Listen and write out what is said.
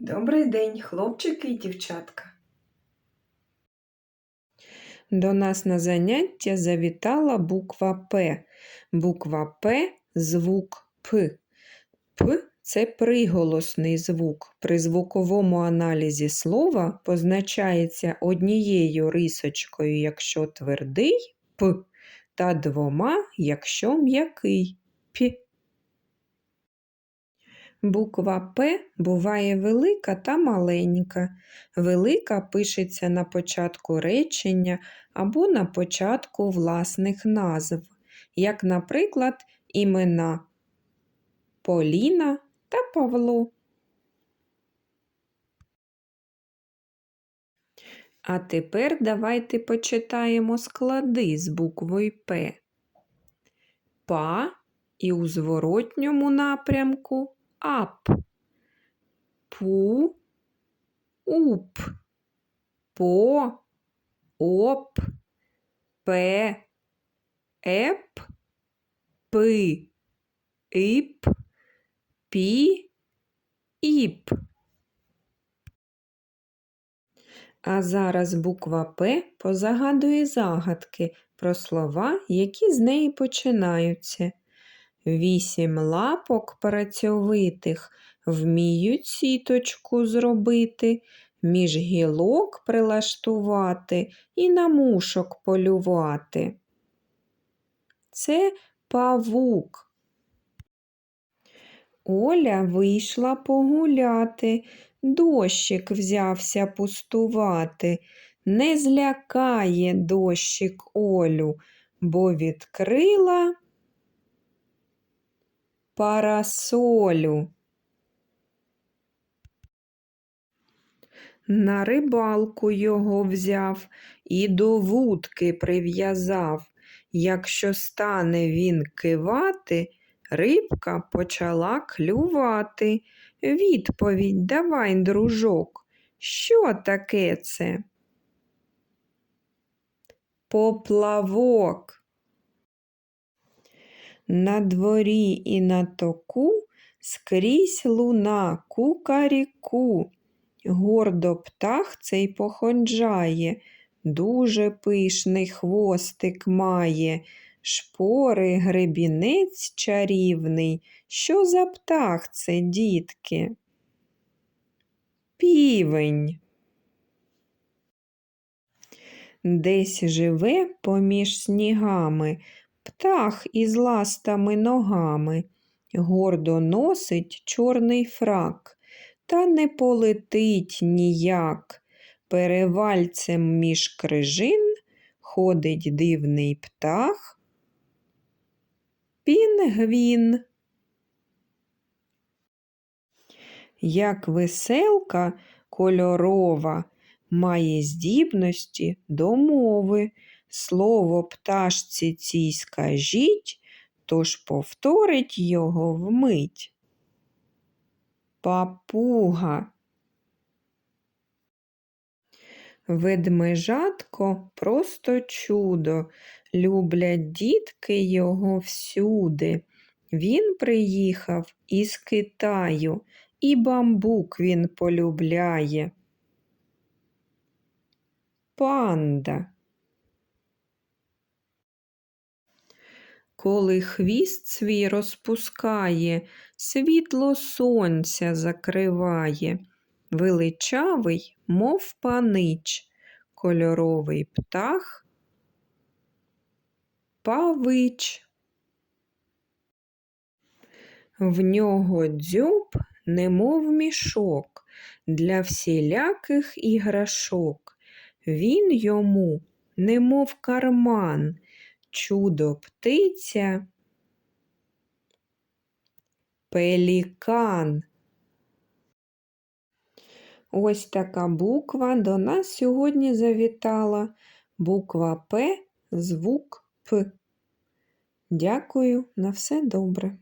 Добрий день, хлопчики і дівчатка. До нас на заняття завітала буква П. Буква П звук П. П це приголосний звук. При звуковому аналізі слова позначається однією рисочкою, якщо твердий П, та двома, якщо м'який П. Буква П буває велика та маленька. Велика пишеться на початку речення або на початку власних назв, як, наприклад, імена Поліна та Павло. А тепер давайте почитаємо склади з буквою П. Па і у зворотньому напрямку ап. Пу, уп, по, оп, пе, еп, пи, ип, пі, іп. А зараз буква П позагадує загадки про слова, які з неї починаються. Вісім лапок працьовитих вміють сіточку зробити, між гілок прилаштувати і на мушок полювати. Це павук. Оля вийшла погуляти, дощик взявся пустувати. Не злякає дощик Олю, бо відкрила парасолю. На рибалку його взяв і до вудки прив'язав. Якщо стане він кивати, рибка почала клювати. Відповідь давай, дружок. Що таке це? Поплавок. На дворі і на току скрізь луна кукаріку. Гордо птах цей походжає, дуже пишний хвостик має, шпори гребінець чарівний. Що за птах це, дітки? Півень. Десь живе поміж снігами птах із ластами ногами, гордо носить чорний фрак, та не полетить ніяк. Перевальцем між крижин ходить дивний птах. Пінгвін. Як веселка кольорова має здібності до мови. Слово пташці цій скажіть, тож повторить його вмить. Папуга. Ведмежатко просто чудо, люблять дітки його всюди. Він приїхав із Китаю, і бамбук він полюбляє. Панда. Коли хвіст свій розпускає, світло сонця закриває, величавий, мов панич, кольоровий птах, павич. В нього дзьоб, немов мішок, для всіляких іграшок. Він йому, немов карман чудо птиця, пелікан. Ось така буква до нас сьогодні завітала. Буква П, звук П. Дякую, на все добре.